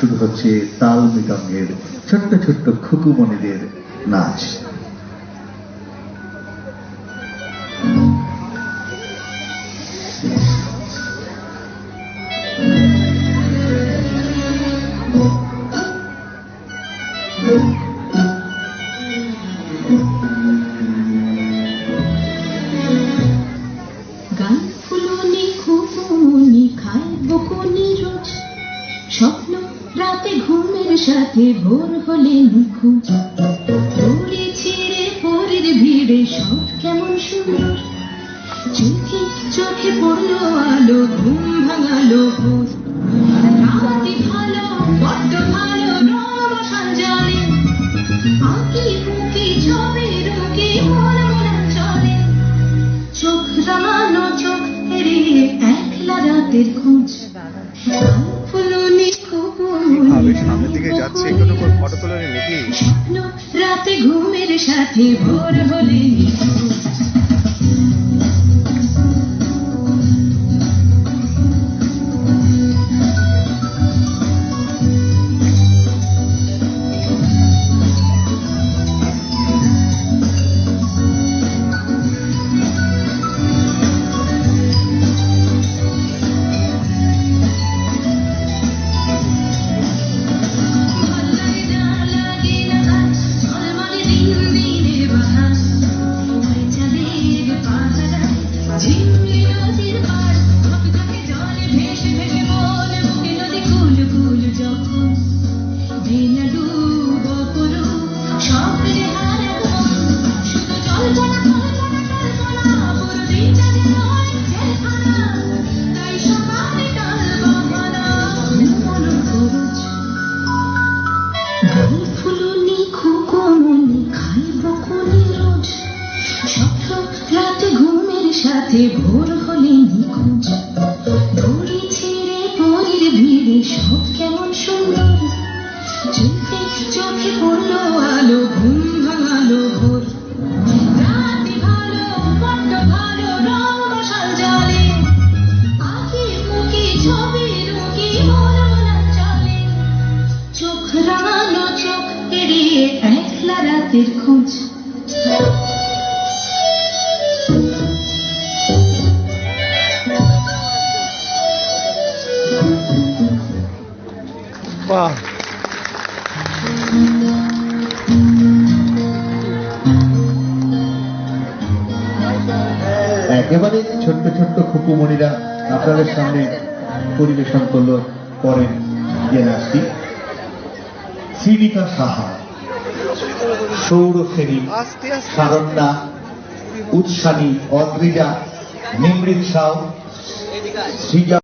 শুরু হচ্ছে তাল মৃদঙ্গের ছোট্ট ছোট্ট খুকুমণিদের নাচ। গান সাথে ভোর হলে নিখুঁজ দড়ি ছিঁড়ে পরের ভিড়ে সব কেমন সুন্দর। চোখে চোখে পড়ল আলো, ঘুম ভাঙালো চোখ রাঙানো, চোখ এড়িয়ে একলা রাতের খোঁজ। ঘুমের সাথে ভোর হলে Dis-moi. সাথে ভোর হলে নিখোঁজ। দড়ি ছেড়ে পরের ভিড়ে সব কেমন সুন্দর। চোখে চোখে পড়ল আলো, ঘুম ভাঙালো ভোর। চোখ রাঙানো চোখ এড়িয়ে একলা রাতের খোঁজ। বাহ একেবারে ছোট্ট ছোট্ট খুকুমণিরা আপনাদের সামনে পরিবেশন করল করেন যে নাচটি শ্রীনিকা সাহা, সৌরসেনী সারণ্যা উৎসানী, অদ্রিজা, নিমৃত সাউ, শ্রীজা